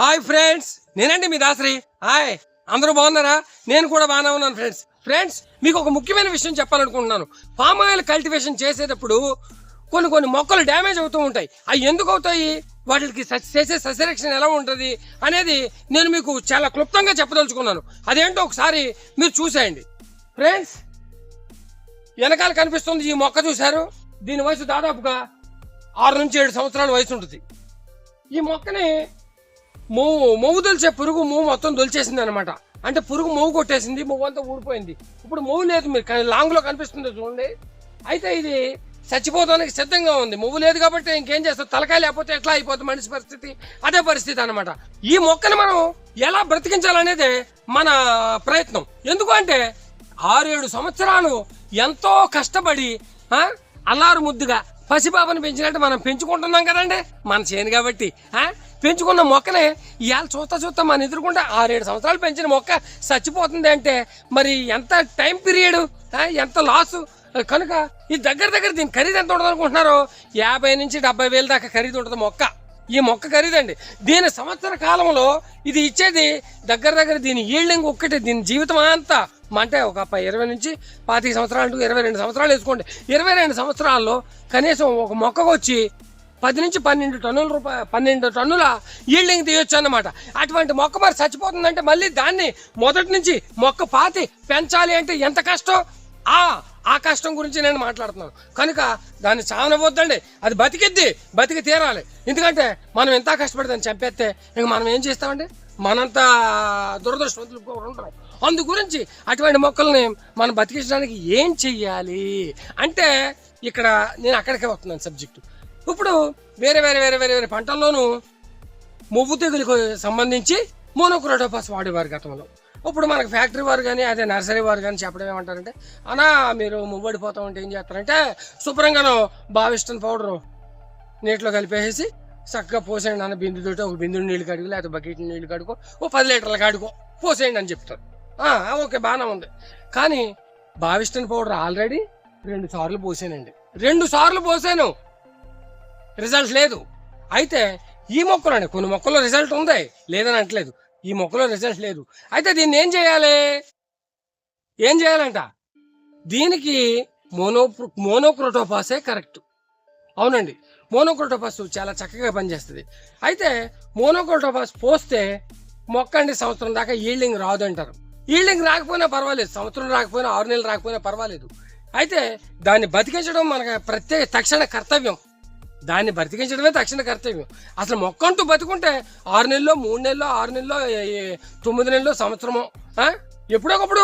Hi friends నేనండి మీ Dasari. Hi అందరూ బాగున్నారా? నేను కూడా బాగానే ఉన్నాను ఫ్రెండ్స్. ఫ్రెండ్స్ మీకు ఒక ముఖ్యమైన విషయం చెప్పాలనుకుంటున్నాను. పామ్ ఆయిల్ కల్టివేషన్ చేసేటప్పుడు కొన్ని కొన్ని మొక్కలు డ్యామేజ్ అవుతూ ఉంటాయి. అవి ఎందుకు అవుతాయి? వాటికి చేసే సస్యరక్షణ ఎలా ఉంటుంది? అనేది నేను మీకు చాలా క్లుప్తంగా చెప్పదలుచుకున్నాను. అదేంటో ఒకసారి మీరు చూసేయండి. ఫ్రెండ్స్ వెనకాల కనిపిస్తుంది ఈ మొక్క చూశారు? దీని వయసు దాదాపుగా ఆరు నుంచి ఏడు సంవత్సరాల వయసు ఉంటుంది. ఈ మొక్కని మొవ్వు మొవ్వు తొలిచే పురుగు మొవ్వు మొత్తం తొలిచేసింది అనమాట అంటే పురుగు మొవ్వు కొట్టేసింది మొవ్వు అంతా ఊడిపోయింది. ఇప్పుడు మొవ్వు లేదు మీరు కానీ లాంగ్లో కనిపిస్తుంది చూడండి. అయితే ఇది చచ్చిపోతానికి సిద్ధంగా ఉంది. మువ్వు లేదు కాబట్టి ఇంకేం చేస్తారు తలకాయ లేకపోతే ఎట్లా అయిపోతుంది మనిషి పరిస్థితి? అదే పరిస్థితి అనమాట ఈ మొక్కను మనం ఎలా బ్రతికించాలనేదే మన ప్రయత్నం. ఎందుకు అంటే ఆరేడు సంవత్సరాలు ఎంతో కష్టపడి అల్లారు ముద్దుగా పసిపాపను పెంచినట్టు మనం పెంచుకుంటున్నాం కదండి. మన చేను కాబట్టి ఆ, పెంచుకున్న మొక్కని ఇవాళ చూస్తా చూస్తా మన ఎదుర్కొంటే ఆరేడు సంవత్సరాలు పెంచిన మొక్క చచ్చిపోతుంది అంటే మరి ఎంత టైం పీరియడ్? ఎంత లాసు? కనుక ఈ దగ్గర దగ్గర దీని ఖరీదు ఎంత ఉంటుంది అనుకుంటున్నారు యాభై నుంచి డెబ్బై వేల దాకా ఖరీదు ఉంటుంది మొక్క. ఈ మొక్క ఖరీదండి. దీని సంవత్సర కాలంలో ఇది ఇచ్చేది దగ్గర దగ్గర దీని ఈల్డింగ్ ఒక్కటి దీని జీవితం అంతా. అంటే ఒక ఇరవై నుంచి పాతిక సంవత్సరాలు ఇరవై రెండు సంవత్సరాలు వేసుకోండి. ఇరవై రెండు సంవత్సరాల్లో కనీసం ఒక మొక్కకు వచ్చి పది నుంచి పన్నెండు టన్నుల రూపాయ పన్నెండు టన్నుల ఈల్డింగ్ తీయొచ్చు అన్నమాట. అటువంటి మొక్క మరి చచ్చిపోతుందంటే మళ్ళీ దాన్ని మొదటి నుంచి మొక్క పాతి పెంచాలి అంటే ఎంత కష్టం? ఆ ఆ కష్టం గురించి నేను మాట్లాడుతున్నాను. కనుక దాన్ని చావనవద్దండి అది బతికిద్ది బతికి తీరాలి. ఎందుకంటే మనం ఎంత కష్టపడి దాన్ని చంపేస్తే ఇంక మనం ఏం చేస్తామండి? మనంత దురదృష్టవంతులు ఇంకొకరు ఉంటారు అందు గురించి అటువంటి మొక్కల్ని మనం బతికించడానికి ఏం చెయ్యాలి? అంటే ఇక్కడ నేను అక్కడికే వస్తున్నాను సబ్జెక్టు. ఇప్పుడు వేరే వేరే వేరే వేరే వేరే పంటల్లోనూ మువ్వు తెగులకు సంబంధించి మోనోక్రోటోపాస్ వాడేవారు గతంలో. ఇప్పుడు మనకు ఫ్యాక్టరీ వారు కానీ అదే నర్సరీ వారు కానీ చెప్పడం ఏమంటారంటే అనా మీరు మువ్వడిపోతా ఉంటే ఏం చేస్తారంటే శుభ్రంగాను బావిస్టన్ పౌడరు నీటిలో కలిపేసి చక్కగా పోసేయండి అన్న బిందుతోటి ఒక బిందుని నీళ్ళు కడుగు లేకపోతే బకెట్ నీళ్ళు కడుకో ఓ పది లీటర్లు కడుకో పోసేయండి అని చెప్తారు. ఓకే బాగానే ఉంది. కానీ బావిస్టన్ పౌడర్ ఆల్రెడీ రెండు సార్లు పోసానండి. రెండు సార్లు పోసాను. రిజల్ట్ లేదు. అయితే ఈ మొక్కలోనే కొన్ని మొక్కల్లో రిజల్ట్ ఉంది. లేదని అంటలేదు ఈ మొక్కలో రిజల్ట్ లేదు. అయితే దీన్ని ఏం చేయాలి? ఏం చేయాలంట? దీనికి మోనో మోనోక్రోటోపాసే కరెక్ట్. అవునండి. మోనోక్రోటోపాస్ చాలా చక్కగా పనిచేస్తుంది. అయితే మోనోక్రోటోపాస్ పోస్తే మొక్క అండి సంవత్సరం దాకా ఈల్డింగ్ రాదు అంటారు ఈల్డింగ్ రాకపోయినా పర్వాలేదు. సంవత్సరం రాకపోయినా ఆరు నెలలు రాకపోయినా పర్వాలేదు. అయితే దాన్ని బతికించడం మనకు ప్రత్యేక తక్షణ కర్తవ్యం. దాన్ని బ్రతికించడమే తక్షణ కర్తవ్యం. అసలు మొక్క అంటూ బతుకుంటే ఆరు నెలల్లో మూడు నెలల్లో ఆరు నెలల్లో తొమ్మిది నెలల్లో సంవత్సరమో ఎప్పుడొకప్పుడు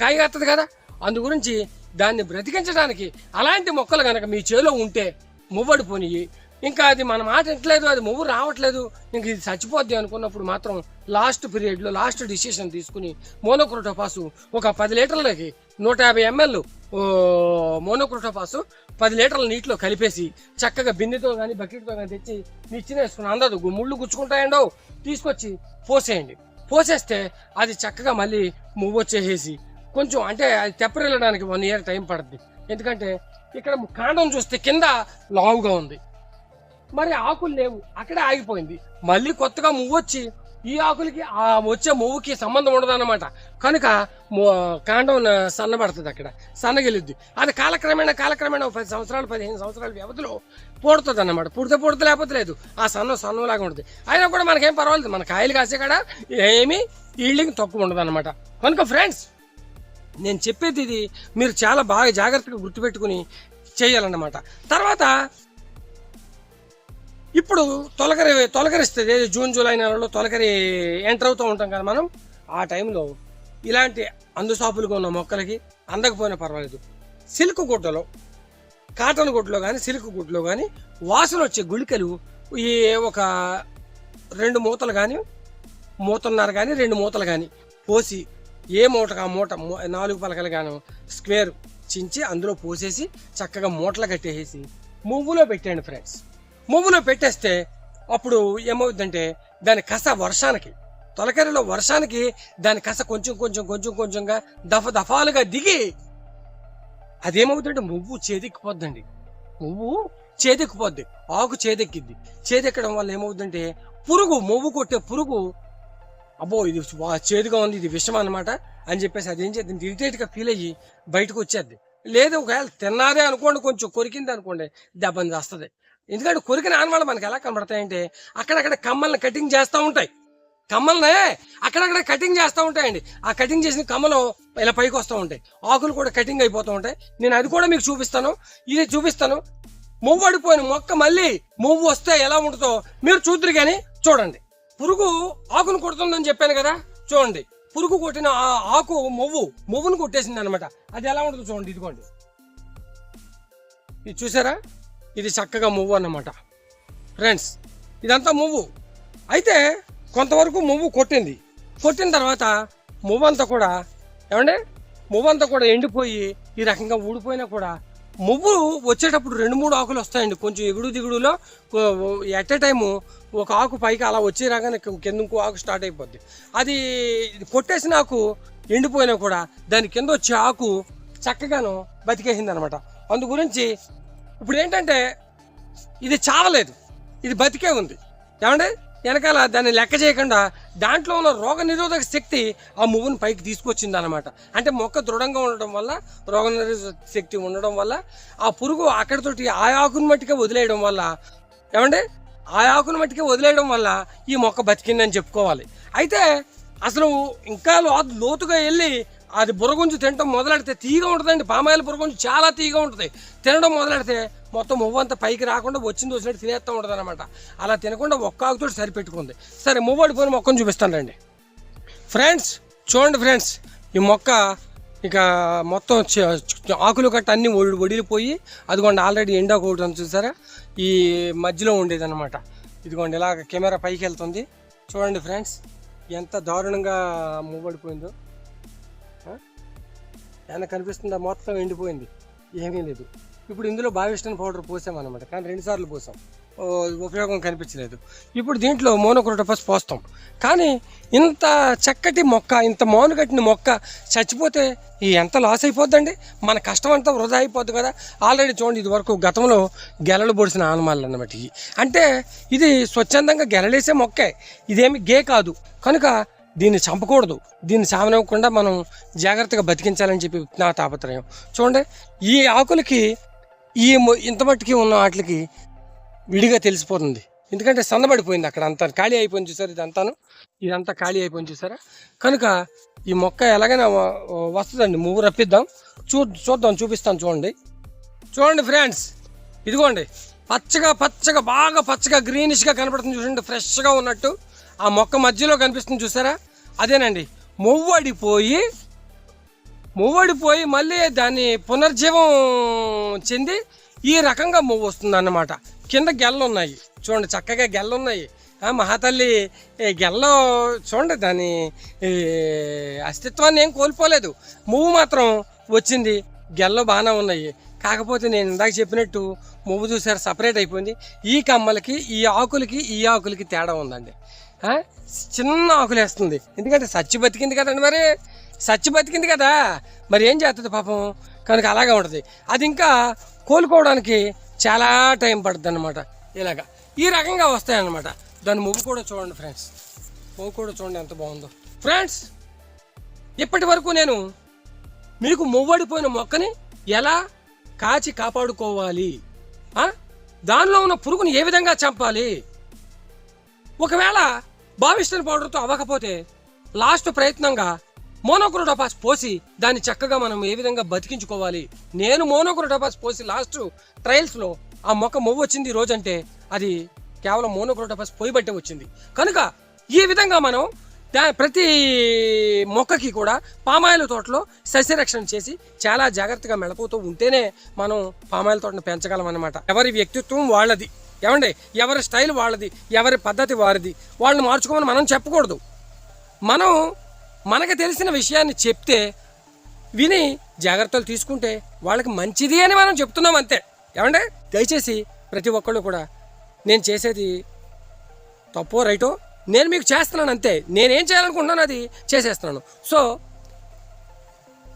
కాయ కదా? అందు గురించి దాన్ని బ్రతికించడానికి అలాంటి మొక్కలు కనుక మీ చేలో ఉంటే మువ్వడిపోనియి ఇంకా అది మన మాట ఇంట్లేదు అది మువ్వు రావట్లేదు ఇంక ఇది చచ్చిపోద్ది అనుకున్నప్పుడు మాత్రం లాస్ట్ పీరియడ్లో లాస్ట్ డిసిషన్ తీసుకుని మోనోక్రోటోపాసు ఒక పది లీటర్లకి నూట యాభై ఎంఎల్ మోనోక్రోటోఫాస్ పది లీటర్ల నీటిలో కలిపేసి చక్కగా బిన్నెతో కానీ బకెట్తో కానీ తెచ్చి నిచ్చిన వేసుకుని అందదు ముళ్ళు గుచ్చుకుంటాయండో తీసుకొచ్చి పోసేయండి. పోసేస్తే అది చక్కగా మళ్ళీ మువ్వు వచ్చేసేసి కొంచెం అంటే అది తెప్పరిల్లడానికి వన్ ఇయర్ టైం పడుతుంది ఎందుకంటే ఇక్కడ కాండం చూస్తే కింద లావుగా ఉంది. మరి ఆకులు లేవు అక్కడే ఆగిపోయింది. మళ్ళీ కొత్తగా మువ్వొచ్చి ఈ ఆకులకి ఆ వచ్చే మువ్వుకి సంబంధం ఉండదన్నమాట. కనుక మొ- కాండం సన్నబడుతుంది అక్కడ. సన్నగిలిద్ది. అది కాలక్రమేణా కాలక్రమేణా ఒక పది సంవత్సరాలు పదిహేను సంవత్సరాల వ్యవధిలో పుడుతుంది అన్నమాట పుడితే పుడితే లేకపోతే లేదు. ఆ సన్నం సన్నంలాగా ఉంటుంది. అయినా కూడా మనకేం పర్వాలేదు. మన కాయలు కాసే కాడ ఏమీ ఈల్డింగ్ తక్కువ ఉండదు అనమాట కనుక ఫ్రెండ్స్ నేను చెప్పేది ఇది మీరు చాలా బాగా జాగ్రత్తగా గుర్తుపెట్టుకుని చేయాలన్నమాట. తర్వాత ఇప్పుడు తొలకరి తొలకరిస్తుంది. ఏది? జూన్ జూలై నెలలో తొలకరి ఎంటర్ అవుతూ ఉంటాం కదా మనం. ఆ టైంలో ఇలాంటి అందుసాపులుగా ఉన్న మొక్కలకి అందకపోయినా పర్వాలేదు. సిల్క్ గుడ్డలో కాటన్ గుడ్డలో కానీ సిల్క్ గుడ్డలో కానీ వాసన వచ్చే గుళికలు ఈ ఒక రెండు మూతలు కానీ మూతన్నర కానీ రెండు మూతలు కానీ పోసి ఏ మూటకు ఆ మూట మూ- నాలుగు పలకలు గాను స్క్వేర్ చించి అందులో పోసేసి చక్కగా మూటలు కట్టేసి మువ్వులో పెట్టండి ఫ్రెండ్స్. మువ్వులో పెట్టేస్తే అప్పుడు ఏమవుతుందంటే దాని కస వర్షానికి తొలకరిలో వర్షానికి దాని కస కొంచెం కొంచెం కొంచెం కొంచెంగా దఫ దఫాలుగా దిగి అదేమవుతుందంటే మువ్వు చేదెక్కిపోద్దండి మువ్వు చేదెక్కిపోద్ది ఆకు చేదెక్కిద్ది చేదెక్కడం వల్ల ఏమవుతుందంటే పురుగు మొవ్వు కొట్టే పురుగు అబ్బో ఇది చేదుగా ఉంది ఇది విషం అనమాట అని చెప్పేసి అది ఏం చేద్ది ఇరిటేట్గా ఫీల్ అయ్యి బయటకు వచ్చేది లేదు ఒకవేళ తిన్నారే అనుకోండి కొంచెం కొరికింది అనుకోండి దెబ్బని వస్తుంది. ఎందుకంటే కొరికిన ఆనవాళ్ళు మనకి ఎలా కనబడతాయంటే అక్కడక్కడ కమ్మల్ని కటింగ్ చేస్తూ ఉంటాయి. కమ్మల్నే అక్కడక్కడ కటింగ్ చేస్తూ ఉంటాయండి. ఆ కటింగ్ చేసిన కమ్మలు ఇలా పైకి వస్తూ ఉంటాయి. ఆకులు కూడా కటింగ్ అయిపోతూ ఉంటాయి. నేను అది కూడా మీకు చూపిస్తాను. ఇది చూపిస్తాను. మువ్వు అడిపోయిన మొక్క మళ్ళీ మువ్వు వస్తే ఎలా ఉంటుందో మీరు చూద్దరు కానీ చూడండి. పురుగు ఆకును కొడుతుందని చెప్పాను కదా? చూడండి. పురుగు కొట్టిన ఆ ఆకు మొవ్వు మొవ్వును కొట్టేసింది అనమాట అది ఎలా ఉంటుందో చూడండి ఇదిగోండి. ఇది చూసారా? ఇది చక్కగా మొవ్వు అన్నమాట. ఫ్రెండ్స్ ఇదంతా మువ్వు అయితే కొంతవరకు మువ్వు కొట్టింది. కొట్టిన తర్వాత మువ్వంతా అంతా కూడా ఏమంటే మువ్వంతా అంతా కూడా ఎండిపోయి ఈ రకంగా ఊడిపోయినా కూడా మువ్వు వచ్చేటప్పుడు రెండు మూడు ఆకులు వస్తాయండి. కొంచెం ఎగుడు దిగుడులో ఎట్ ఎ టైము ఒక ఆకు పైకి అలా వచ్చే రాగానే కింద ఇంకో ఆకు స్టార్ట్ అయిపోద్ది. అది కొట్టేసిన ఆకు ఎండిపోయినా కూడా దాని కింద వచ్చే ఆకు చక్కగాను బతికేసింది అనమాట అందు గురించి ఇప్పుడు ఏంటంటే ఇది చావలేదు. ఇది బతికే ఉంది. ఏమండి? వెనకాల దాన్ని లెక్క చేయకుండా దాంట్లో ఉన్న రోగ నిరోధక శక్తి ఆ మువ్వును పైకి తీసుకొచ్చింది అనమాట అంటే మొక్క దృఢంగా ఉండడం వల్ల రోగ నిరోధక శక్తి ఉండడం వల్ల ఆ పురుగు అక్కడితోటి ఆ ఆకును మట్టిగా వదిలేయడం వల్ల ఏమండి? ఆ ఆకుని మట్టిగా వదిలేయడం వల్ల ఈ మొక్క బతికిందని చెప్పుకోవాలి. అయితే అసలు ఇంకా లోతుగా వెళ్ళి అది బుర్రగుంజు తినడం మొదలెడితే తీగ ఉంటుందండి. పామాయిల బుర్రగుంజు చాలా తీగ ఉంటుంది. తినడం మొదలెడితే మొత్తం మువ్వంతా పైకి రాకుండా వచ్చింది వచ్చినట్టు తినేస్తూ ఉంటుంది అనమాట అలా తినకుండా ఒక్క ఆకుతో సరిపెట్టుకుంది. సరే మువ్వడి పోయిన మొక్కను చూపిస్తాను రండి. ఫ్రెండ్స్ చూడండి ఫ్రెండ్స్ ఈ మొక్క ఇక మొత్తం చ- ఆకులు కట్ట అన్ని ఒడి- ఒడిలిపోయి అదిగోండి ఆల్రెడీ ఎండా ఒకటి చూసారా? ఈ మధ్యలో ఉండేది అనమాట ఇదిగోండి ఇలాగ కెమెరా పైకి వెళ్తుంది. చూడండి ఫ్రెండ్స్ ఎంత దారుణంగా మువ్వడిపోయిందో ఏమైనా కనిపిస్తుందా? మొత్తం ఎండిపోయింది. ఏమీ లేదు. ఇప్పుడు ఇందులో బావిస్టన్ పౌడర్ పోసామన్నమాట. కానీ రెండుసార్లు పోసాం. ఓ, ఉపయోగం కనిపించలేదు. ఇప్పుడు దీంట్లో మోనోక్రోటోపస్ పోస్తాం. కానీ ఇంత చక్కటి మొక్క ఇంత మోను కట్టిన మొక్క చచ్చిపోతే ఈ ఎంత లాస్ అయిపోద్దండి? మన కష్టం అంతా వృధా అయిపోద్ది కదా? ఆల్రెడీ చూడండి ఇది వరకు గతంలో గెలలు పొడిసిన ఆనమాలు అన్నమాట ఇవి. అంటే ఇది స్వచ్ఛందంగా గెలలేసే మొక్కే. ఇదేమి గే కాదు. కనుక దీన్ని చంపకూడదు. దీన్ని సామనివ్వకుండా మనం జాగ్రత్తగా బతికించాలని చెప్పి నా తాపత్రయం. చూడండి ఈ ఆకులకి ఈ ఇంత మట్టుకి ఉన్న వాటికి విడిగా తెలిసిపోతుంది. ఎందుకంటే సన్నబడిపోయింది అక్కడ అంతా. ఖాళీ అయిపోయింది చూసారు ఇదంతాను? ఇదంతా ఖాళీ అయిపోయింది చూసారా? కనుక ఈ మొక్క ఎలాగైనా వస్తుందండి. మువ్వు రప్పిద్దాం. చూ చూద్దాం చూపిస్తాను చూడండి. చూడండి ఫ్రెండ్స్ ఇదిగోండి. పచ్చగా పచ్చగా బాగా పచ్చగా గ్రీనిష్గా కనపడుతుంది చూడండి. ఫ్రెష్గా ఉన్నట్టు. ఆ మొక్క మధ్యలో కనిపిస్తుంది చూసారా? అదేనండి. మొవ్వడిపోయి మొవ్వడిపోయి మళ్ళీ దాన్ని పునర్జీవం చెంది ఈ రకంగా మొవ్వు వస్తుంది అన్నమాట కింద గెల్లు ఉన్నాయి చూడండి చక్కగా గెల్లు ఉన్నాయి మహాతల్లి గెల్లో చూడండి దాని అస్తిత్వాన్ని ఏం కోల్పోలేదు. మువ్వు మాత్రం వచ్చింది. గెల్లో బాగానే ఉన్నాయి. కాకపోతే నేను ఇందాక చెప్పినట్టు మువ్వు చూసారు సపరేట్ అయిపోయింది. ఈ కమ్మలకి ఈ ఆకులకి ఈ ఆకులకి తేడా ఉందండి. చిన్న ఆకులేస్తుంది. ఎందుకంటే సచ్చి బతికింది కదండి మరి. సచ్చి బతికింది కదా. మరి ఏం చేస్తుంది పాపం? కనుక అలాగే ఉంటుంది. అది ఇంకా కోలుకోవడానికి చాలా టైం పడుతుంది అనమాట ఇలాగా. ఈ రకంగా వస్తాయన్నమాట. దాని మువ్వు కూడా చూడండి ఫ్రెండ్స్. మువ్వు కూడా చూడండి ఎంత బాగుందో. ఫ్రెండ్స్ ఇప్పటి వరకు నేను మీకు మువ్వడిపోయిన మొక్కని ఎలా కాచి కాపాడుకోవాలి? దానిలో ఉన్న పురుగుని ఏ విధంగా చంపాలి? ఒకవేళ బావిస్టన్ పౌడర్తో అవ్వకపోతే లాస్ట్ ప్రయత్నంగా మోనోక్రోటోపాస్ పోసి దాన్ని చక్కగా మనం ఏ విధంగా బతికించుకోవాలి? నేను మోనోక్రోటోపాస్ పోసి లాస్ట్ ట్రయల్స్లో ఆ మొక్క మొవ్వు వచ్చింది ఈ రోజంటే అది కేవలం మోనోక్రోటోపాస్ పోయిబట్టే వచ్చింది. కనుక ఈ విధంగా మనం దా ప్రతి మొక్కకి కూడా పామాయిల తోటలో సస్యరక్షణ చేసి చాలా జాగ్రత్తగా మెళకుతూ ఉంటేనే మనం పామాయిల తోటను పెంచగలం అన్నమాట. ఎవరి వ్యక్తిత్వం వాళ్ళది. ఏమండి ఎవరి స్టైల్ వాళ్ళది ఎవరి పద్ధతి వారిది వాళ్ళని మార్చుకోమని మనం చెప్పకూడదు. మనం మనకు తెలిసిన విషయాన్ని చెప్తే విని జాగ్రత్తలు తీసుకుంటే వాళ్ళకి మంచిది అని మనం చెప్తున్నాం అంతే. ఏమంటే దయచేసి ప్రతి ఒక్కళ్ళు కూడా నేను చేసేది తప్పో రైటో నేను మీకు చేస్తున్నాను అంతే. నేనేం చేయాలనుకుంటున్నాను అది చేసేస్తున్నాను. సో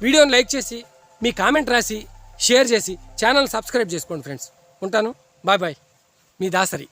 వీడియోని లైక్ చేసి మీ కామెంట్ రాసి షేర్ చేసి ఛానల్ సబ్స్క్రైబ్ చేసుకోండి ఫ్రెండ్స్. ఉంటాను. Bye bye. మీ దాసరి.